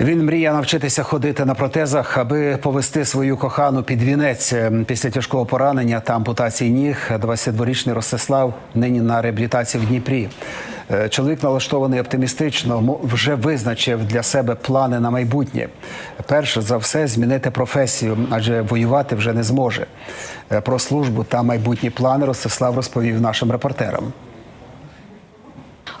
Він мріє навчитися ходити на протезах, аби повести свою кохану під вінець. Після тяжкого поранення та ампутації ніг 22-річний Ростислав нині на реабілітації в Дніпрі. Е, Чоловік налаштований оптимістично, вже визначив для себе плани на майбутнє. Перш за все, змінити професію, адже воювати вже не зможе. Е, Про службу та майбутні плани Ростислав розповів нашим репортерам.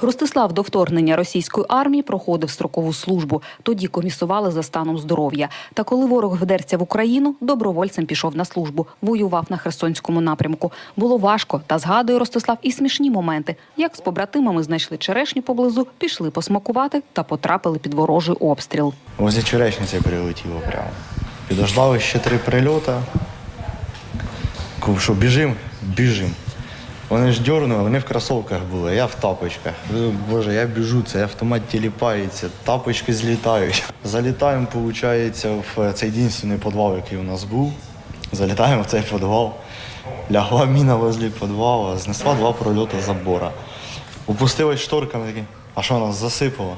Ростислав до вторгнення російської армії проходив строкову службу. Тоді комісували за станом здоров'я. Та коли ворог вдерся в Україну, добровольцем пішов на службу. Воював на Херсонському напрямку. Було важко, та згадує Ростислав і смішні моменти, як з побратимами знайшли черешню поблизу, пішли посмакувати та потрапили під ворожий обстріл. Возле черешниці прилетіло прямо. Підождали ще три прильоти. Кажу, що біжим, біжим. Вони ж дьорнули, вони в кросовках були, я в тапочках. Боже, я біжу, цей автомат тіліпається, тапочки злітають. Залітаємо, виходить, в цей єдиний підвал, який у нас був. Залітаємо в цей підвал. Лягла міна возле підвалу, знесла два прольоти забора. Опустилась шторка, ми такі, а що нас засипало?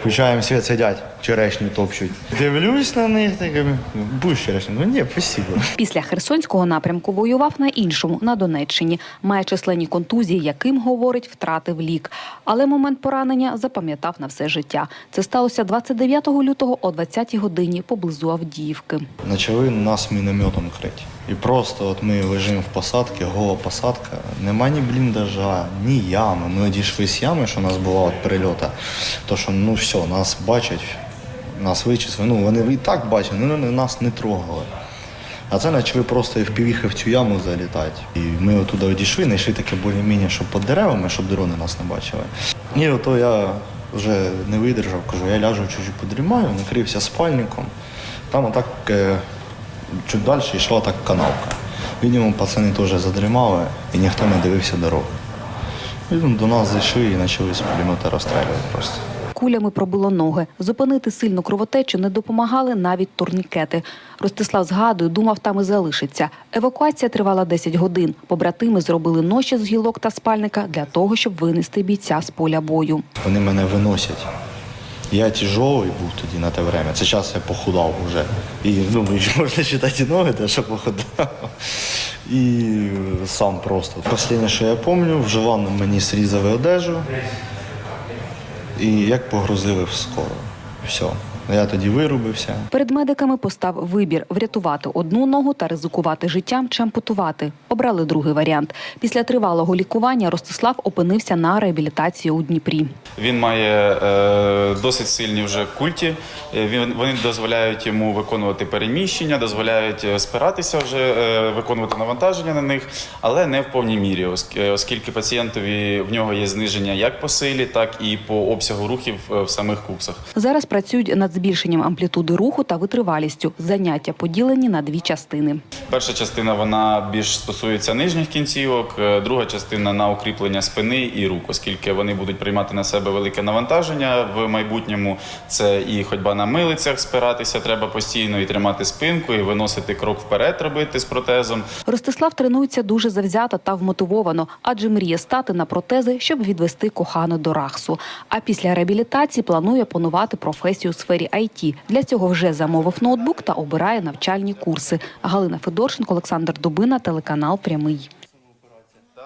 Включаємо світ, сидять, черешню топчуть. Дивлюсь на них, таке, будеш черешню? Ну ні, спасибо. Після Херсонського напрямку воював на іншому, на Донеччині. Має численні контузії, яким, говорить, втратив лік. Але момент поранення запам'ятав на все життя. Це сталося 29 лютого о 20-й годині поблизу Авдіївки. Почали нас мінометом крити. І просто от ми лежимо в посадці, гола посадка, нема ні бліндажа, ні ями. Ми одійшли з ями, що у нас була от прильота. То що ну все, нас бачать, нас вичислили. Ну вони і так бачать, ну вони нас не трогали. А це почали просто і в півіхи в цю яму залітати. І ми оттуда одійшли, знайшли таке більш-менш, щоб під деревами, щоб дрони нас не бачили. І ото я вже не видержав, кажу, я ляжу чуть-чуть подрімаю, накрився спальником. Там отак е, чуть далі йшла так канавка. Видимо, пацани теж задрімали і ніхто не дивився дорогу. І до нас зайшли і почали з пулемета розстрілювати просто. Кулями пробило ноги. Зупинити сильну кровотечу не допомагали навіть турнікети. Ростислав згадує, думав, там і залишиться. Евакуація тривала 10 годин. Побратими зробили ноші з гілок та спальника для того, щоб винести бійця з поля бою. Вони мене виносять. Я тяжелий був тоді на те время. Це час я похудав вже. І ну, можна і ноги, те, що похудав. І сам просто. Останнє, що я пам'ятаю, в Живану мені зрізали одежу. І як погрозили в скору. Все. Я тоді вирубився. Перед медиками постав вибір врятувати одну ногу та ризикувати життям чи ампутувати. Обрали другий варіант. Після тривалого лікування Ростислав опинився на реабілітації у Дніпрі. Він має е, досить сильні вже культі. Е, Він, вони дозволяють йому виконувати переміщення, дозволяють е, спиратися вже, е, виконувати навантаження на них, але не в повній мірі, е, оскільки пацієнтові в нього є зниження як по силі, так і по обсягу рухів в самих куксах. Зараз працюють над збільшенням амплітуди руху та витривалістю. Заняття поділені на дві частини. Перша частина вона більш стосується нижніх кінцівок, друга частина на укріплення спини і рук, оскільки вони будуть приймати на себе велике навантаження в майбутньому. Це і ходьба на милицях спиратися треба постійно, і тримати спинку, і виносити крок вперед робити з протезом. Ростислав тренується дуже завзято та вмотивовано, адже мріє стати на протези, щоб відвести кохану до рахсу. А після реабілітації планує панувати професію у сфері IT. Для цього вже замовив ноутбук та обирає навчальні курси. Галина Федорченко, Олександр Дубина, телеканал Прямий.